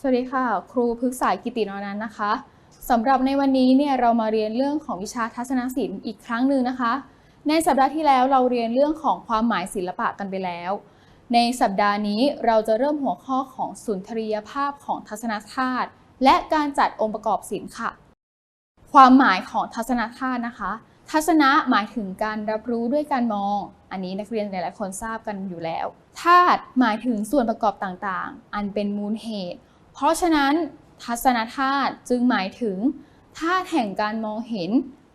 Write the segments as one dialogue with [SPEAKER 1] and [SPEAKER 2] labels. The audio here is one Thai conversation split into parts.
[SPEAKER 1] สวัสดีค่ะ ครูพฤกษากิตินอนันต์นะคะสำหรับในวันนี้เนี่ยเรามาเรียนเรื่องของวิชาทัศนศิลป์อีกครั้งหนึ่งนะคะ ในสัปดาห์ที่แล้วเราเรียนเรื่องของความหมายศิลปะกันไปแล้ว ในสัปดาห์นี้เราจะเริ่มหัวข้อของสุนทรียภาพของทัศนธาตุและการจัดองค์ประกอบศิลป์ค่ะ ความหมายของทัศนธาตุนะคะ ทัศนะหมายถึงการรับรู้ด้วยการมอง อันนี้นักเรียนหลายๆคนทราบกันอยู่แล้วธาตุหมายถึงส่วนประกอบต่างๆ อันเป็นมูลเหตุ เพราะฉะนั้นทัศนธาตุจึงหมายถึงธาตุแห่งการมองเห็น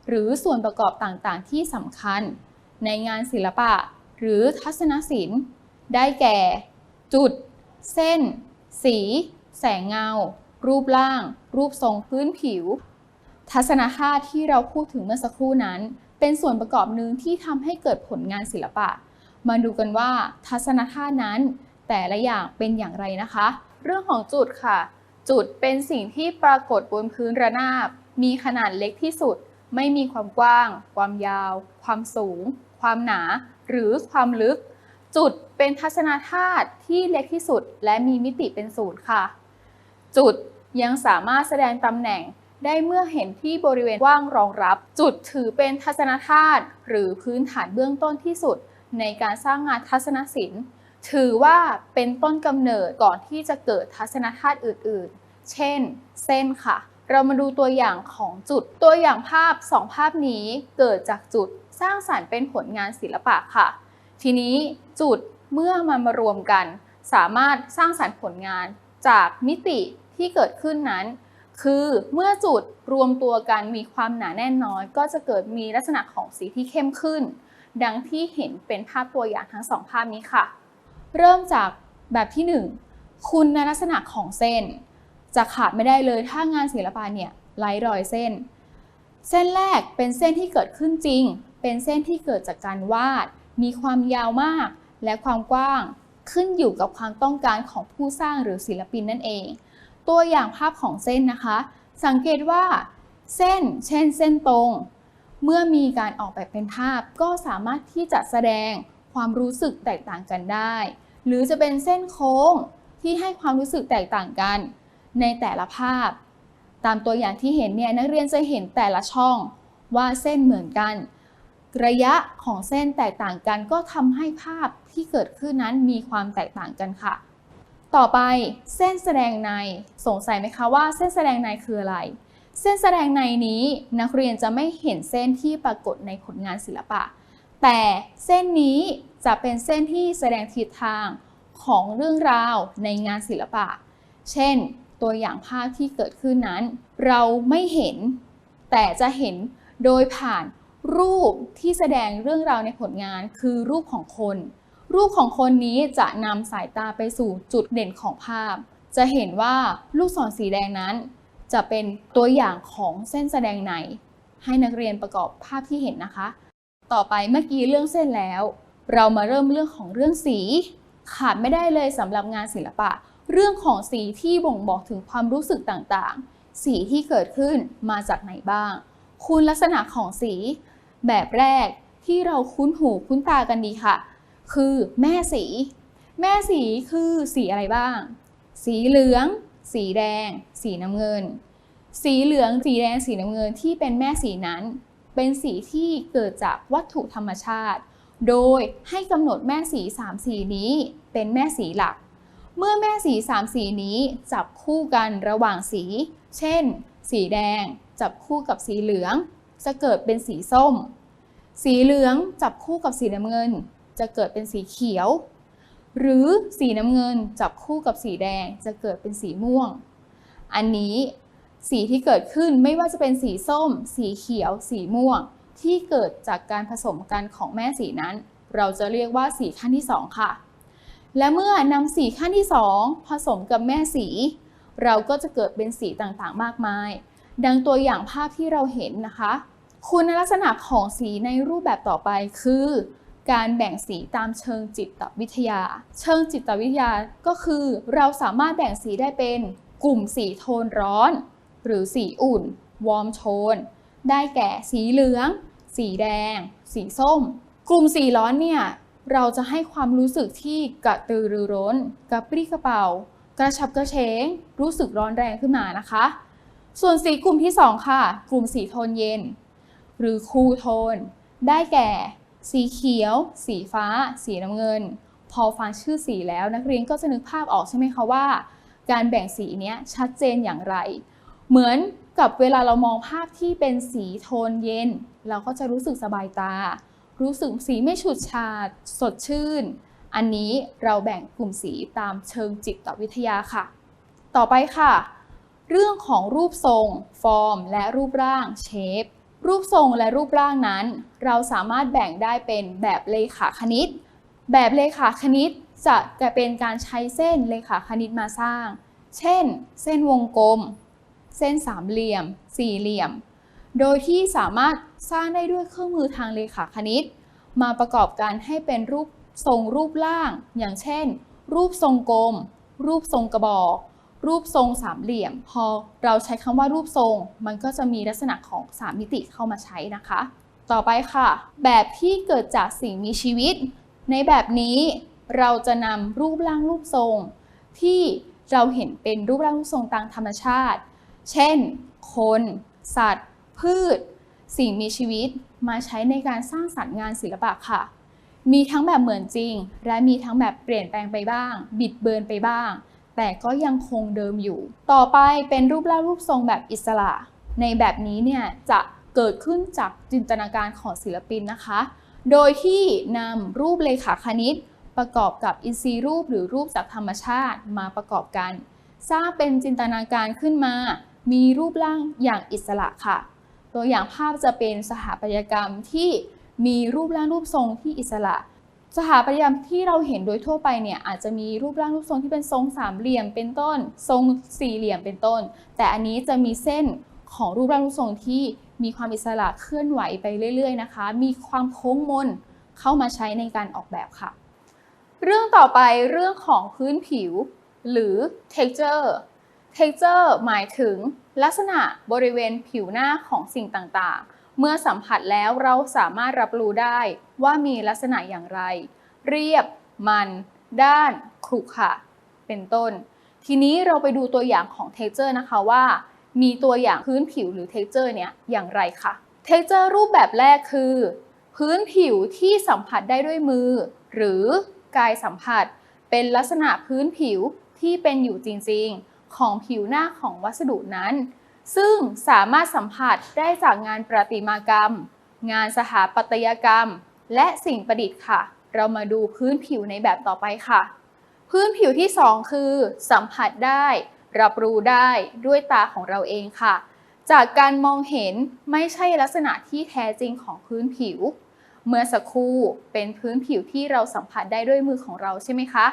[SPEAKER 1] หรือส่วนประกอบต่างๆ ที่สำคัญ ในงานศิลปะ หรือทัศนศิลป์ ได้แก่ จุด เส้น สี แสงเงา รูปร่าง รูปทรงพื้นผิว ทัศนธาตุที่เราพูดถึงเมื่อสักครู่นั้น เป็นส่วนประกอบหนึ่งที่ทำให้เกิดผลงานศิลปะ มาดูกันว่าทัศนธาตุนั้น แต่ละอย่างเป็นอย่างไรนะคะ เรื่องของจุดค่ะ จุดเป็นสิ่งที่ปรากฏบนพื้นระนาบ มีขนาดเล็กที่สุด ไม่มีความกว้าง ความยาว ความสูง ความหนา หรือความลึก จุดเป็นทัศนธาตุที่เล็กที่สุด และมีมิติเป็นศูนย์ค่ะ จุดยังสามารถแสดงตำแหน่งได้เมื่อเห็นที่บริเวณว่างรองรับ จุดถือเป็นทัศนธาตุหรือพื้นฐานเบื้องต้นที่สุด ในการสร้างงานทัศนศิลป์ ถือว่าเป็นต้นกำเนิดก่อนที่จะเกิดทัศนธาตุอื่นๆ เช่น เส้นค่ะ เรามาดูตัวอย่างของจุด ตัวอย่างภาพสองภาพนี้เกิดจากจุดสร้างสรรค์เป็นผลงานศิลปะค่ะ ทีนี้จุดเมื่อมันมารวมกัน สามารถสร้างสรรค์ผลงานจากมิติที่เกิดขึ้นนั้น คือเมื่อจุดรวมตัวกันมีความหนาแน่นน้อย ก็จะเกิดมีลักษณะของสีที่เข้มขึ้น ดังที่เห็นเป็นภาพตัวอย่างทั้งสองภาพนี้ค่ะ เริ่มจากแบบที่ 1 คุณลักษณะของเส้น จะขาดไม่ได้เลยถ้างานศิลปะเนี่ยไร้รอยเส้น เส้นแรกเป็นเส้นที่เกิดขึ้นจริง เป็นเส้นที่เกิดจากการวาด มีความยาวมากและความกว้างขึ้นอยู่กับความต้องการของผู้สร้างหรือศิลปินนั่นเอง ตัวอย่างภาพของเส้นนะคะ สังเกตว่า เส้น เช่น เส้นตรง เมื่อมีการออกแบบเป็นภาพก็สามารถที่จะแสดงความรู้สึกแตกต่างกันได้ หรือจะเป็นเส้นโค้งที่ให้ความรู้สึกแตกต่างกันในแต่ละภาพ ตามตัวอย่างที่เห็นเนี่ยนักเรียนจะเห็นแต่ละช่องว่าเส้นเหมือนกัน ระยะของเส้นแตกต่างกันก็ทำให้ภาพที่เกิดขึ้นนั้นมีความแตกต่างกันค่ะ ต่อไปเส้นแสดงในสงสัยไหมคะว่าเส้นแสดงในคืออะไร เส้นแสดงในนี้นักเรียนจะไม่เห็นเส้นที่ปรากฏในผลงานศิลปะ แต่เส้นนี้จะเป็นเส้นที่แสดงทิศทางของเรื่องราวในงานศิลปะ เช่น ตัวอย่างภาพที่เกิดขึ้นนั้น เราไม่เห็น แต่จะเห็นโดยผ่านรูปที่แสดงเรื่องราวในผลงานคือรูปของคน รูปของคนนี้จะนำสายตาไปสู่จุดเด่นของภาพ จะเห็นว่าลูกศรสีแดงนั้น จะเป็นตัวอย่างของเส้นแสดงในให้นักเรียนประกอบภาพที่เห็นนะคะ ต่อไปเมื่อกี้เรื่องเส้นแล้ว เรามาเริ่มเรื่องของเรื่องสี ขาดไม่ได้เลยสำหรับงานศิลปะ เรื่องของสีที่บ่งบอกถึงความรู้สึกต่างๆ สีที่เกิดขึ้นมาจากไหนบ้าง คุณลักษณะของสี แบบแรกที่เราคุ้นหูคุ้นตากันดีค่ะ คือแม่สี แม่สีคือสีอะไรบ้าง สีเหลือง สีแดง สีน้ำเงิน สีเหลือง สีแดง สีน้ำเงินที่เป็นแม่สีนั้น เป็นสีที่เกิดจากวัตถุธรรมชาติ โดยให้กำหนดแม่สี 3 สีนี้เป็นแม่สีหลัก เมื่อแม่สี 3 สีนี้จับคู่กันระหว่างสี เช่น สีแดง จับคู่กับสีเหลือง จะเกิดเป็นสีส้ม สีเหลืองจับคู่กับสีน้ำเงิน จะเกิดเป็นสีเขียว หรือสีน้ำเงินจับคู่กับสีแดงจะเกิดเป็นสีม่วง อันนี้ สีที่เกิดขึ้นไม่ว่าจะเป็นสีส้ม สีเขียว สีม่วง ที่เกิดจากการผสมกันของแม่สีนั้น เราจะเรียกว่าสีขั้นที่ 2 ค่ะ และเมื่อนำสีขั้นที่ 2 ผสมกับแม่สี เราก็จะเกิดเป็นสีต่างๆ มากมาย ดังตัวอย่างภาพที่เราเห็นนะคะ คุณลักษณะของสีในรูปแบบต่อไปคือ การแบ่งสีตามเชิงจิตวิทยา เชิงจิตวิทยาก็คือ เราสามารถแบ่งสีได้เป็น กลุ่มสีโทนร้อน หรือสีอุ่นวอร์มโทนได้แก่สีเหลือง สีแดง สีส้ม กลุ่มสีร้อนเนี่ย เราจะให้ความรู้สึกที่กระตือรือร้น กระปรี้กระเป๋า กระชับกระเฉง รู้สึกร้อนแรงขึ้นมานะคะ ส่วนสีกลุ่มที่ 2 ค่ะ กลุ่มสีโทนเย็น หรือคูลโทน ได้แก่ สีเขียว สีฟ้า สีน้ำเงิน พอฟังชื่อสีแล้วนักเรียนก็จะนึกภาพออกใช่ไหมคะว่า การแบ่งสีเนี้ยชัดเจนอย่างไร เหมือนกับเวลาเรามองภาพที่เป็นสีโทนเย็น เราก็จะรู้สึกสบายตา รู้สึกสีไม่ฉูดฉาด สดชื่น อันนี้เราแบ่งกลุ่มสีตามเชิงจิตวิทยาค่ะ ต่อไปค่ะ เรื่องของรูปทรง ฟอร์ม และรูปร่างเชฟรูปทรงและรูปร่างนั้น เราสามารถแบ่งได้เป็นแบบเลขาคณิต แบบเลขาคณิตจะจะเป็นการใช้เส้นเลขาคณิตมาสร้าง เช่น เส้นวงกลม เส้นสามเหลี่ยม สี่เหลี่ยม โดยที่สามารถสร้างได้ด้วยเครื่องมือทางเลขาคณิต มาประกอบกันให้เป็นรูปทรงรูปร่าง อย่างเช่น รูปทรงกลม รูปทรงกระบอก รูปทรงสามเหลี่ยม พอเราใช้คำว่ารูปทรง มันก็จะมีลักษณะของสามมิติเข้ามาใช้นะคะ ต่อไปค่ะ แบบที่เกิดจากสิ่งมีชีวิต ในแบบนี้เราจะนำรูปร่างรูปทรง ที่เราเห็นเป็นรูปร่างรูปทรงตามธรรมชาติ เช่น คน สัตว์ พืช สิ่งมีชีวิตมาใช้ในการสร้างสรรค์งานศิลปะค่ะ มีทั้งแบบเหมือนจริง และมีทั้งแบบเปลี่ยนแปลงไปบ้าง บิดเบือนไปบ้าง แต่ก็ยังคงเดิมอยู่ ต่อไปเป็นรูปร่างรูปทรงแบบอิสระ ในแบบนี้เนี่ยจะเกิดขึ้นจากจินตนาการของศิลปินนะคะ โดยที่นำรูปเลขาคณิต ประกอบกับอินทรีย์รูปหรือรูปจากธรรมชาติมาประกอบกัน สร้างเป็นจินตนาการขึ้นมา มีรูปร่างอย่างอิสระค่ะ ตัวอย่างภาพจะเป็นสถาปัตยกรรมที่มีรูปร่างรูปทรงที่อิสระ สถาปัตยกรรมที่เราเห็นโดยทั่วไปเนี่ยอาจจะมีรูปร่างรูปทรงที่เป็นทรงสามเหลี่ยมเป็นต้น ทรงสี่เหลี่ยมเป็นต้น แต่อันนี้จะมีเส้นของรูปร่างรูปทรงที่มีความอิสระเคลื่อนไหวไปเรื่อย ๆ นะคะ มีความโค้งมนเข้ามาใช้ในการออกแบบค่ะ เรื่องต่อไปเรื่องของพื้นผิวหรือ texture texture หมายถึงลักษณะบริเวณผิวหน้าของสิ่งต่างๆ เมื่อสัมผัสแล้วเราสามารถรับรู้ได้ว่ามีลักษณะอย่างไร เรียบ มัน ด้านขรุขระเป็นต้น ทีนี้เราไปดูตัวอย่างของ texture นะคะว่า มีตัวอย่างพื้นผิวหรือ texture เนี่ยอย่างไรคะ texture รูปแบบแรกคือ พื้นผิวที่สัมผัสได้ด้วยมือ หรือกายสัมผัส เป็นลักษณะพื้นผิวที่เป็นอยู่จริงๆ ของผิวหน้าของวัสดุนั้น ซึ่งสามารถสัมผัสได้จากงานประติมากรรม งานสถาปัตยกรรม และสิ่งประดิษฐ์ค่ะ เรามาดูพื้นผิวในแบบต่อไปค่ะ พื้นผิวที่ 2 คือ สัมผัสได้ รับรู้ได้ด้วยตาของเราเองค่ะ จากการมองเห็นไม่ใช่ลักษณะที่แท้จริงของพื้นผิว เมื่อสักครู่เป็นพื้นผิวที่เราสัมผัสได้ด้วยมือของเราใช่ไหมคะ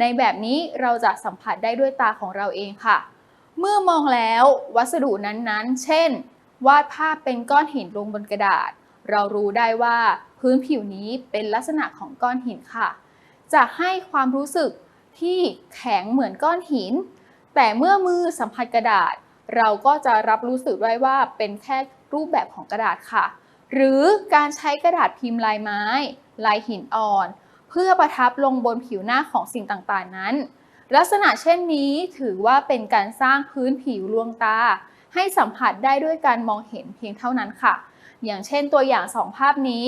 [SPEAKER 1] ในแบบนี้เราจะสัมผัสได้ด้วยตาของเราเองค่ะ เมื่อมองแล้ววัสดุนั้นๆ เช่น วาดภาพเป็นก้อนหินลงบนกระดาษ เรารู้ได้ว่าพื้นผิวนี้เป็นลักษณะของก้อนหินค่ะ จะให้ความรู้สึกที่แข็งเหมือนก้อนหิน แต่เมื่อมือสัมผัสกระดาษ เราก็จะรับรู้สึกได้ว่าเป็นแค่รูปแบบของกระดาษค่ะ หรือการใช้กระดาษพิมพ์ลายไม้ ลายหินอ่อน พื่อประทับลงบนผิวหน้าของสิ่งต่างๆนั้น ลักษณะเช่นนี้ถือว่าเป็นการสร้างพื้นผิวลวงตา ให้สัมผัสได้ด้วยการมองเห็นเพียงเท่านั้นค่ะ อย่างเช่นตัวอย่างสองภาพนี้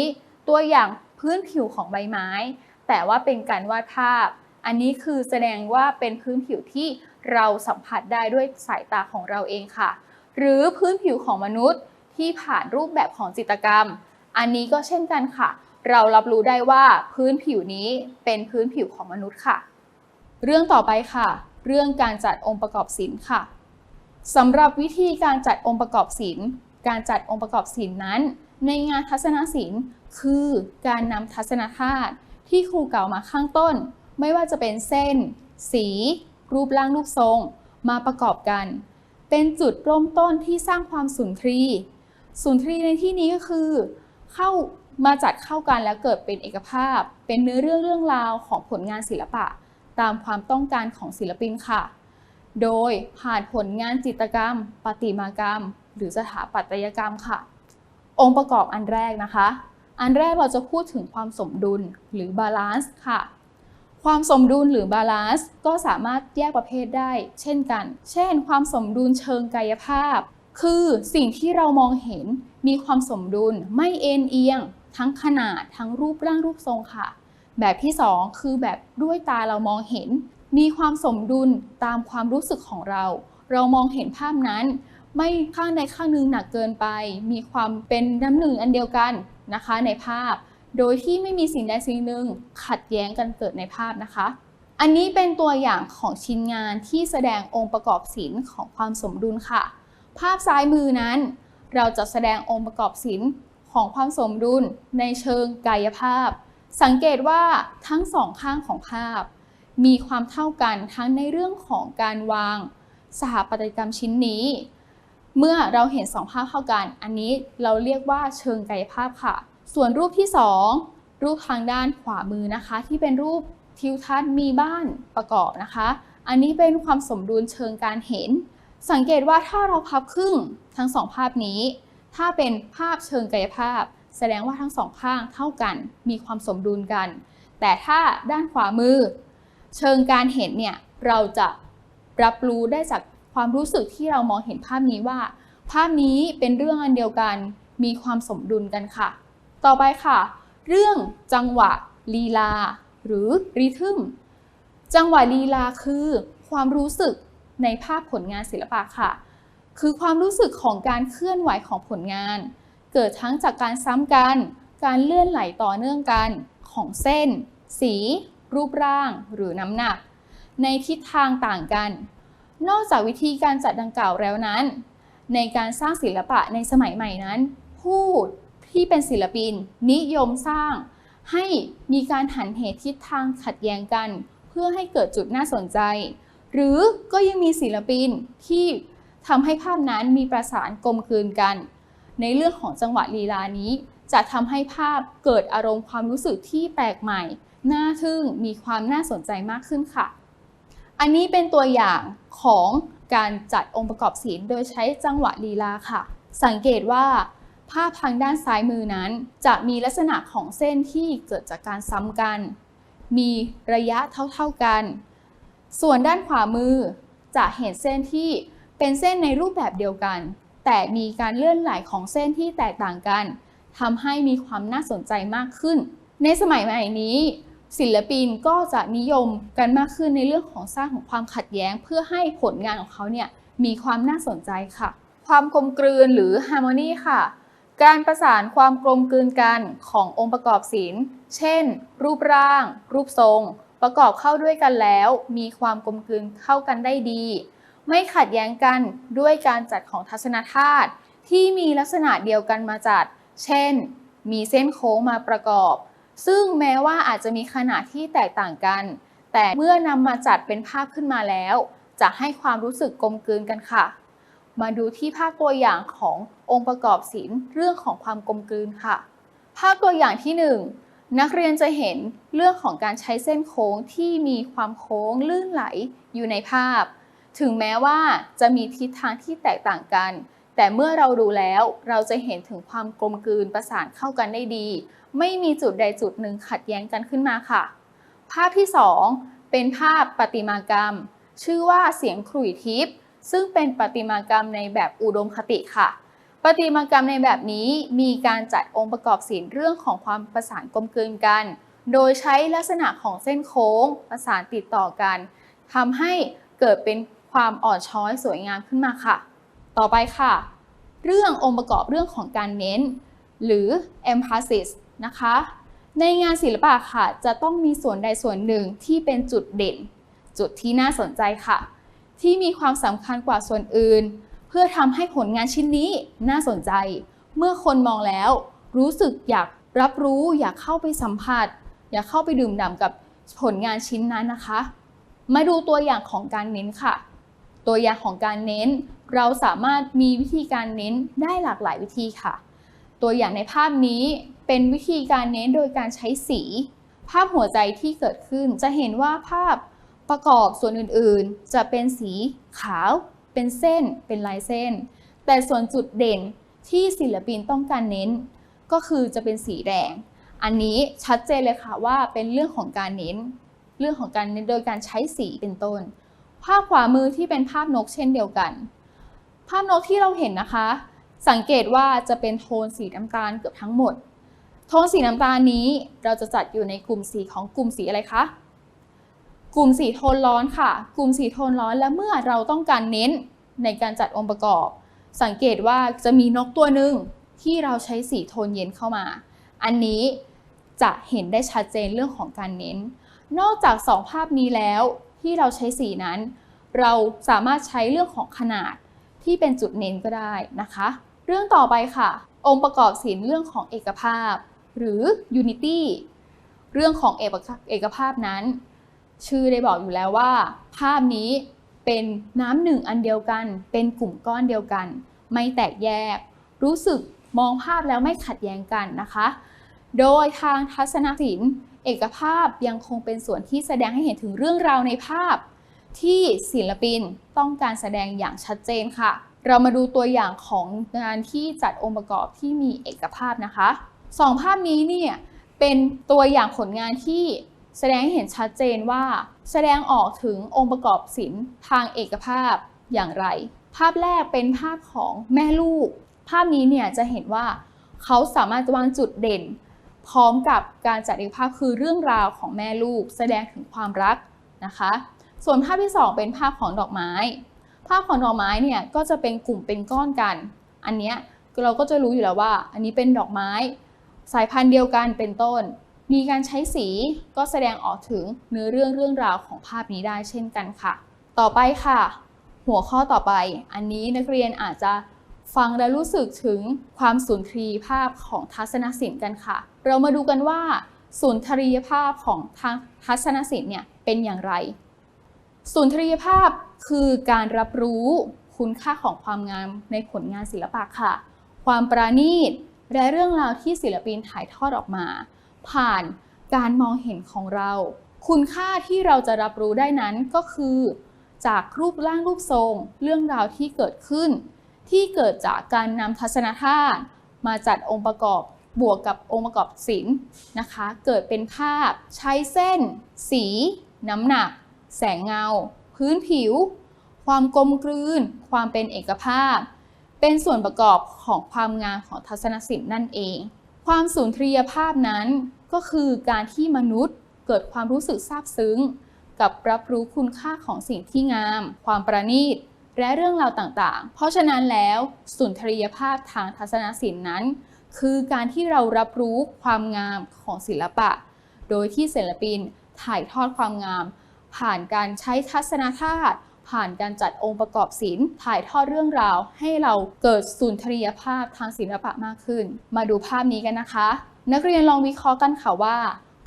[SPEAKER 1] ตัวอย่างพื้นผิวของใบไม้ แต่ว่าเป็นการวาดภาพ อันนี้คือแสดงว่าเป็นพื้นผิวที่เราสัมผัสได้ด้วยสายตาของเราเองค่ะ หรือพื้นผิวของมนุษย์ที่ผ่านรูปแบบของจิตกรรม อันนี้ก็เช่นกันค่ะ เรารับรู้ได้ว่าพื้นผิวนี้เป็นพื้นผิวของมนุษย์ค่ะ เรื่องต่อไปค่ะ เรื่องการจัดองค์ประกอบศิลป์ค่ะสำหรับวิธีการจัดองค์ประกอบศิลป์การจัดองค์ประกอบศิลป์นั้น ในงานทัศนศิลป์ คือการนำทัศนธาตุที่ครูเก่ามาข้างต้น ไม่ว่าจะเป็นเส้น สี รูปร่างรูปทรง มาประกอบกัน เป็นจุดเริ่มต้นที่สร้างความสุนทรี สุนทรีในที่นี้ก็คือ เข้า มาจัดเข้ากันแล้วเกิดเป็นเอกภาพ เป็นเนื้อเรื่องเรื่องราวของผลงานศิลปะ ตามความต้องการของศิลปินค่ะ โดยผ่านผลงานจิตรกรรมประติมากรรม หรือสถาปัตยกรรมค่ะ องค์ประกอบอันแรกนะคะ อันแรกเราจะพูดถึงความสมดุลหรือบาลานซ์ค่ะ ความสมดุลหรือบาลานซ์ก็สามารถแยกประเภทได้ เช่นกัน เช่น ความสมดุลเชิงกายภาพ คือสิ่งที่เรามองเห็นมีความสมดุลไม่เอ็นเอียง ทั้งขนาดทั้งรูปร่างรูปทรงค่ะ แบบที่ 2 คือแบบด้วยตาเรามองเห็น มีความสมดุลตามความรู้สึกของเรา เรามองเห็นภาพนั้น ไม่ข้างใดข้างหนึ่งหนักเกินไป มีความเป็นน้ำหนึ่งอันเดียวกันนะคะในภาพ โดยที่ไม่มีสิ่งใดสิ่งหนึ่งขัดแย้งกันเกิดในภาพนะคะอันนี้เป็นตัวอย่างของชิ้นงานที่แสดงองค์ประกอบศิลป์ของความสมดุลค่ะ ภาพซ้ายมือนั้น เราจะแสดงองค์ประกอบศิลป์ ของความสมดุลในเชิงกายภาพ สังเกตว่าทั้งสองข้างของภาพ มีความเท่ากันทั้งในเรื่องของการวางสถาปัตยกรรมชิ้นนี้ เมื่อเราเห็นสองภาพเท่ากัน อันนี้เราเรียกว่าเชิงกายภาพค่ะ ส่วนรูปที่ 2 รูปทางด้านขวามือนะคะ ที่เป็นรูปทิวทัศน์มีบ้านประกอบนะคะ อันนี้เป็นความสมดุลเชิงการเห็น สังเกตว่าถ้าเราพับครึ่งทั้งสองภาพนี้ ถ้าเป็นภาพเชิงกายภาพ แสดงว่าทั้งสองข้างเท่ากัน มีความสมดุลกัน แต่ถ้าด้านขวามือ เชิงการเห็นเนี่ยเราจะรับรู้ได้จากความรู้สึกที่เรามองเห็นภาพนี้ว่า ภาพนี้เป็นเรื่องอันเดียวกัน มีความสมดุลกันค่ะ ต่อไปค่ะ เรื่องจังหวะลีลา หรือริทึมจังหวะลีลาคือ ความรู้สึกในภาพผลงานศิลปะค่ะ คือความรู้สึกของการเคลื่อนไหวของผลงาน เกิดทั้งจากการซ้ำกัน การเลื่อนไหลต่อเนื่องกันของเส้น สี รูปร่าง หรือน้ำหนัก ในทิศทางต่างกัน นอกจากวิธีการจัดดังกล่าวแล้วนั้น ในการสร้างศิลปะในสมัยใหม่นั้น ผู้ที่เป็นศิลปิน นิยมสร้าง ให้มีการหันเหทิศทางขัดแย้งกัน เพื่อให้เกิดจุดน่าสนใจ หรือก็ยังมีศิลปินที่ ทำให้ภาพนั้นมีประสานกลมกลืนกัน ในเรื่องของจังหวะลีลานี้ จะทำให้ภาพเกิดอารมณ์ความรู้สึกที่แปลกใหม่ น่าทึ่งมีความน่าสนใจมากขึ้นค่ะ อันนี้เป็นตัวอย่างของการจัดองค์ประกอบศิลป์โดยใช้จังหวะลีลาค่ะ สังเกตว่า ภาพทางด้านซ้ายมือนั้น จะมีลักษณะของเส้นที่เกิดจากการซ้ำกัน มีระยะเท่าๆกัน ส่วนด้านขวามือจะเห็นเส้นที่ เป็นเส้นในรูปแบบเดียวกัน แต่มีการเลื่อนไหลของเส้นที่แตกต่างกันทำให้มีความน่าสนใจมากขึ้น ในสมัยใหม่นี้ ศิลปินก็จะนิยมกันมากขึ้นในเรื่องของสร้างของความขัดแย้ง เพื่อให้ผลงานของเขาเนี่ยมีความน่าสนใจค่ะ ความกลมกลืนหรือ harmony ค่ะ การประสานความกลมกลืนกันขององค์ประกอบศิลป์ เช่น รูปร่าง รูปทรง ประกอบเข้าด้วยกันแล้ว มีความกลมกลืนเข้ากันได้ดี ไม่ขัดแย้งกันด้วยการจัดของทัศนธาตุที่มีลักษณะเดียวกันมาจัด เช่น มีเส้นโค้งมาประกอบ ซึ่งแม้ว่าอาจจะมีขนาดที่แตกต่างกัน แต่เมื่อนำมาจัดเป็นภาพขึ้นมาแล้ว จะให้ความรู้สึกกลมกลืนกันค่ะ มาดูที่ภาพตัวอย่างขององค์ประกอบศิลป์เรื่องของความกลมกลืนค่ะ ภาพตัวอย่างที่ 1นักเรียนจะเห็นเรื่องของการใช้เส้นโค้งที่มีความโค้งลื่นไหลอยู่ในภาพ ถึงแม้ว่าจะมีทิศทางที่แตกต่างกัน แต่เมื่อเราดูแล้วเราจะเห็นถึงความกลมกลืนประสานเข้ากันได้ดี ไม่มีจุดใดจุดหนึ่งขัดแย้งกันขึ้นมาค่ะ ภาพที่ 2 เป็นภาพประติมากรรม ชื่อว่าเสียงขลุ่ยทิพย์ซึ่งเป็นประติมากรรมในแบบอุดมคติค่ะประติมากรรมในแบบนี้มีการจัดองค์ประกอบศิลป์เรื่องของความประสานกลมกลืนกัน โดยใช้ลักษณะของเส้นโค้งประสานติดต่อกันทำให้เกิดเป็น ความอ่อนช้อยสวยงามขึ้นมาค่ะ ต่อไปค่ะ เรื่ององค์ประกอบเรื่องของการเน้น หรือ emphasis นะคะ ในงานศิลปะค่ะ จะต้องมีส่วนใดส่วนหนึ่งที่เป็นจุดเด่น จุดที่น่าสนใจค่ะ ที่มีความสำคัญกว่าส่วนอื่น เพื่อทำให้ผลงานชิ้นนี้น่าสนใจ เมื่อคนมองแล้ว รู้สึกอยากรับรู้ อยากเข้าไปสัมผัส อยากเข้าไปดื่มด่ำกับผลงานชิ้นนั้นนะคะ มาดูตัวอย่างของการเน้นค่ะ ตัวอย่างของการเน้น เราสามารถมีวิธีการเน้นได้หลากหลายวิธีค่ะ ตัวอย่างในภาพนี้เป็นวิธีการเน้นโดยการใช้สี ภาพหัวใจที่เกิดขึ้นจะเห็นว่าภาพประกอบส่วนอื่นๆ จะเป็นสีขาว เป็นเส้น เป็นลายเส้น แต่ส่วนจุดเด่นที่ศิลปินต้องการเน้น ก็คือจะเป็นสีแดง อันนี้ชัดเจนเลยค่ะว่าเป็นเรื่องของการเน้น เรื่องของการเน้นโดยการใช้สีเป็นต้น ภาพขวามือที่เป็นภาพนกเช่นเดียวกัน ภาพนกที่เราเห็นนะคะ สังเกตว่าจะเป็นโทนสีน้ำตาลเกือบทั้งหมด โทนสีน้ำตาลนี้เราจะจัดอยู่ในกลุ่มสีของกลุ่มสีอะไรคะกลุ่มสีโทนร้อนค่ะ กลุ่มสีโทนร้อนและเมื่อเราต้องการเน้นในการจัดองค์ประกอบ สังเกตว่าจะมีนกตัวหนึ่งที่เราใช้สีโทนเย็นเข้ามา อันนี้จะเห็นได้ชัดเจนเรื่องของการเน้น นอกจากสองภาพนี้แล้ว ที่เราใช้สีนั้น เราสามารถใช้เรื่องของขนาดที่เป็นจุดเน้นก็ได้นะคะ เรื่องต่อไปค่ะ องค์ประกอบศิลป์เรื่องของเอกภาพ หรือ unity เรื่องของเอกเอกภาพนั้น ชื่อได้บอกอยู่แล้วว่า ภาพนี้เป็นน้ำหนึ่งอันเดียวกัน เป็นกลุ่มก้อนเดียวกัน ไม่แตกแยก รู้สึกมองภาพแล้วไม่ขัดแย้งกันนะคะ โดยทางทัศนศิลป์ เอกภาพยังคงเป็นส่วนที่แสดงให้เห็นถึงเรื่องราวในภาพ ที่ศิลปินต้องการแสดงอย่างชัดเจนค่ะ เรามาดูตัวอย่างของงานที่จัดองค์ประกอบที่มีเอกภาพนะคะสองภาพนี้เนี่ยเป็นตัวอย่างผลงานที่แสดงให้เห็นชัดเจนว่า แสดงออกถึงองค์ประกอบศิลป์ทางเอกภาพอย่างไร ภาพแรกเป็นภาพของแม่ลูก ภาพนี้เนี่ยจะเห็นว่าเขาสามารถวางจุดเด่น พร้อมกับการจัดเอกภาพคือเรื่องราวของแม่ลูกแสดงถึงความรักนะคะ ส่วนภาพที่ 2 เป็นภาพของดอกไม้ ภาพของดอกไม้เนี่ยก็จะเป็นกลุ่มเป็นก้อนกัน อันเนี้ยเราก็จะรู้อยู่แล้วว่า อันนี้เป็นดอกไม้ สายพันธุ์เดียวกันเป็นต้น มีการใช้สีก็แสดงออกถึงเนื้อเรื่องเรื่องราวของภาพนี้ได้เช่นกันค่ะ ต่อไปค่ะ หัวข้อต่อไป อันนี้นักเรียนอาจจะ ฟังและรู้สึกถึงความสุนทรียภาพของทัศนศิลป์กันค่ะ เรามาดูกันว่า สุนทรียภาพของทางทัศนศิลป์เนี่ยเป็นอย่างไร สุนทรียภาพคือการรับรู้คุณค่าของความงามในผลงานศิลปะค่ะ ความปราณีตและเรื่องราวที่ศิลปินถ่ายทอดออกมา ผ่านการมองเห็นของเรา คุณค่าที่เราจะรับรู้ได้นั้นก็คือ จากรูปร่างรูปทรง เรื่องราวที่เกิดขึ้น ที่เกิดจากการนำทัศนธาตุมาจัดองค์ประกอบบวกกับองค์ประกอบศิลป์นะคะ เกิดเป็นภาพใช้เส้น สี น้ำหนัก แสงเงา พื้นผิว ความกลมกลืน ความเป็นเอกภาพ เป็นส่วนประกอบของความงามของทัศนศิลป์นั่นเอง ความสุนทรียภาพนั้นก็คือการที่มนุษย์เกิดความรู้สึกซาบซึ้ง กับรับรู้คุณค่าของสิ่งที่งาม ความประณีต และเรื่องราวต่างๆ เพราะฉะนั้นแล้วสุนทรียภาพทางทัศนศิลป์นั้น คือการที่เรารับรู้ความงามของศิลปะ โดยที่ศิลปินถ่ายทอดความงาม ผ่านการใช้ทัศนธาตุผ่านการจัดองค์ประกอบศิลป์ถ่ายทอดเรื่องราว ให้เราเกิดสุนทรียภาพทางศิลปะมากขึ้น มาดูภาพนี้กันนะคะ นักเรียนลองวิเคราะห์กันค่ะว่า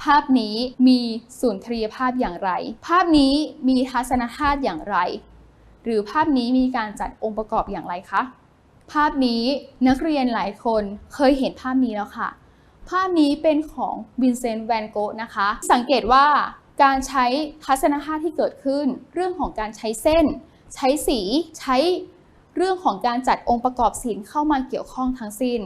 [SPEAKER 1] ภาพนี้มีสุนทรียภาพอย่างไร ภาพนี้มีทัศนธาตุอย่างไร หรือภาพนี้มีการจัดองค์ประกอบอย่างไรคะ ภาพนี้นักเรียนหลายคนเคยเห็นภาพนี้แล้วค่ะ ภาพนี้เป็นของวินเซนต์แวนโกะนะคะ สังเกตว่าการใช้ทัศนคติที่เกิดขึ้น เรื่องของการใช้เส้น ใช้สี ใช้เรื่องของการจัดองค์ประกอบศิลป์เข้ามาเกี่ยวข้องทั้งสิ้น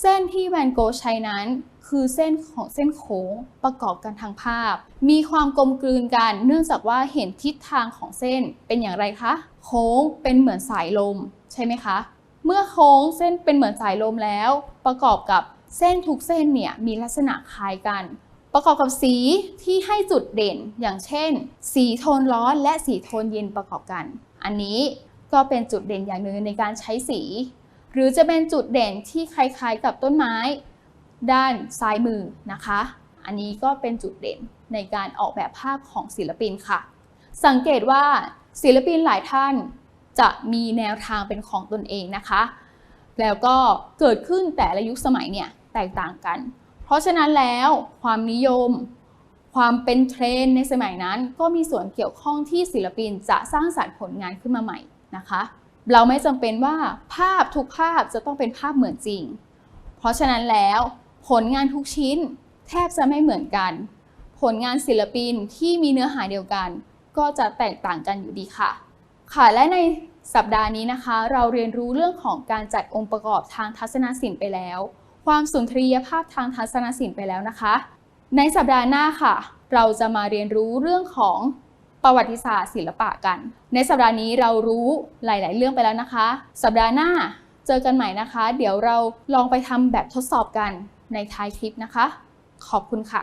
[SPEAKER 1] เส้นที่แวนโกะใช้นั้น คือเส้นของเส้นโค้งประกอบกันทางภาพ มีความกลมกลืนกัน เนื่องจากว่าเห็นทิศทางของเส้นเป็นอย่างไรคะ โค้งเป็นเหมือนสายลมใช่ไหมคะ เมื่อโค้งเส้นเป็นเหมือนสายลมแล้ว ประกอบกับเส้นทุกเส้นเนี่ยมีลักษณะคล้ายกัน ประกอบกับสีที่ให้จุดเด่นอย่างเช่น สีโทนร้อนและสีโทนเย็นประกอบกัน อันนี้ก็เป็นจุดเด่นอย่างหนึ่งในการใช้สี หรือจะเป็นจุดเด่นที่คล้ายๆกับต้นไม้ ด้านซ้ายมือนะคะ อันนี้ก็เป็นจุดเด่นในการออกแบบภาพของศิลปินค่ะ สังเกตว่าศิลปินหลายท่านจะมีแนวทางเป็นของตนเองนะคะ แล้วก็เกิดขึ้นแต่ละยุคสมัยเนี่ยแตกต่างกัน เพราะฉะนั้นแล้วความนิยม ความเป็นเทรนด์ในสมัยนั้น ก็มีส่วนเกี่ยวข้องที่ศิลปินจะสร้างสรรค์ผลงานขึ้นมาใหม่นะคะ เราไม่จำเป็นว่าภาพทุกภาพจะต้องเป็นภาพเหมือนจริง เพราะฉะนั้นแล้ว ผลงานทุกชิ้นแทบจะไม่เหมือนกัน ผลงานศิลปินที่มีเนื้อหาเดียวกัน ก็จะแตกต่างกันอยู่ดีค่ะ ค่ะและในสัปดาห์นี้นะคะ เราเรียนรู้เรื่องของการจัดองค์ประกอบทางทัศนศิลป์ไปแล้ว ความสุนทรียภาพทางทัศนศิลป์ไปแล้วนะคะ ในสัปดาห์หน้าค่ะ เราจะมาเรียนรู้เรื่องของประวัติศาสตร์ศิลปะกัน ในสัปดาห์นี้เรารู้หลาย ๆ เรื่องไปแล้วนะคะ สัปดาห์หน้าเจอกันใหม่นะคะ เดี๋ยวเราลองไปทำแบบทดสอบกัน ในท้ายคลิปนะคะ ขอบคุณค่ะ